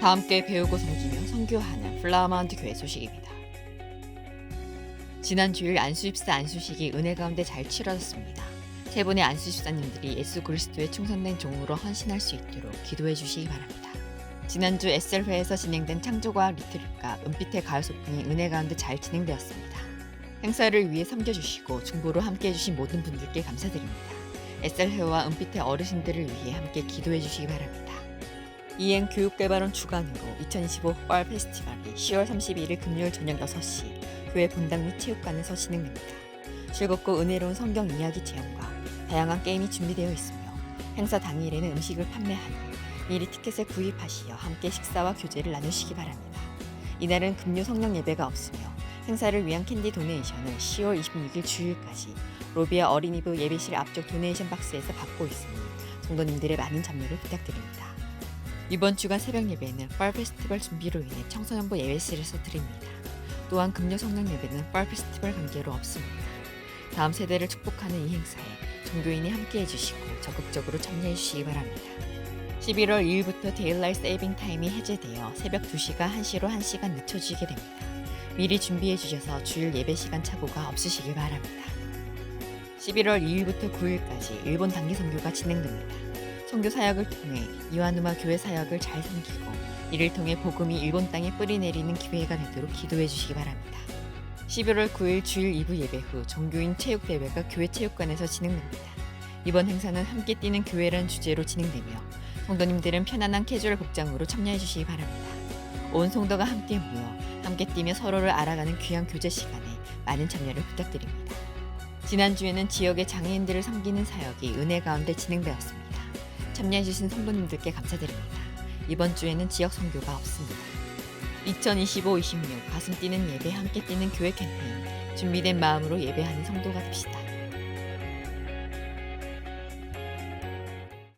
다 함께 배우고 섬기며 선교하는 플라마운트 교회 소식입니다. 지난 주일 안수입사 안수식이 은혜 가운데 잘 치러졌습니다. 세 분의 안수 집사님들이 예수 그리스도의 충성된 종으로 헌신할 수 있도록 기도해 주시기 바랍니다. 지난주 SL회에서 진행된 창조과학 리트립과 은빛의 가을 소풍이 은혜 가운데 잘 진행되었습니다. 행사를 위해 섬겨주시고 중보로 함께해 주신 모든 분들께 감사드립니다. SL회와 은빛의 어르신들을 위해 함께 기도해 주시기 바랍니다. 이행 교육개발원 주관으로 2025 월 페스티벌이 10월 31일 금요일 저녁 6시 교회 본당 및 체육관에서 진행됩니다. 즐겁고 은혜로운 성경 이야기 체험과 다양한 게임이 준비되어 있으며 행사 당일에는 음식을 판매하니 미리 티켓을 구입하시어 함께 식사와 교제를 나누시기 바랍니다. 이날은 금요 성령 예배가 없으며 행사를 위한 캔디 도네이션을 10월 26일 주일까지 로비아 어린이부 예배실 앞쪽 도네이션 박스에서 받고 있으니 성도님들의 많은 참여를 부탁드립니다. 이번 주간 새벽 예배는 펄 페스티벌 준비로 인해 청소년부 예배실에서 드립니다. 또한 금요 성령 예배는 펄 페스티벌 관계로 없습니다. 다음 세대를 축복하는 이 행사에 종교인이 함께 해 주시고 적극적으로 참여해 주시기 바랍니다. 11월 2일부터 데일라이트 세이빙 타임이 해제되어 새벽 2시가 1시로 1시간 늦춰지게 됩니다. 미리 준비해 주셔서 주일 예배 시간 착오가 없으시길 바랍니다. 11월 2일부터 9일까지 일본 단기 선교가 진행됩니다. 선교 사역을 통해 이와누마 교회 사역을 잘 섬기고 이를 통해 복음이 일본 땅에 뿌리 내리는 기회가 되도록 기도해 주시기 바랍니다. 11월 9일 주일 2부 예배 후 종교인 체육 대회가 교회 체육관에서 진행됩니다. 이번 행사는 함께 뛰는 교회라는 주제로 진행되며 성도님들은 편안한 캐주얼 복장으로 참여해 주시기 바랍니다. 온 성도가 함께 모여 함께 뛰며 서로를 알아가는 귀한 교제 시간에 많은 참여를 부탁드립니다. 지난주에는 지역의 장애인들을 섬기는 사역이 은혜 가운데 진행되었습니다. 참여해주신 성도님들께 감사드립니다. 이번 주에는 지역 선교가 없습니다. 2025-26 가슴 뛰는 예배 함께 뛰는 교회 캠페인 준비된 마음으로 예배하는 성도가 됩시다.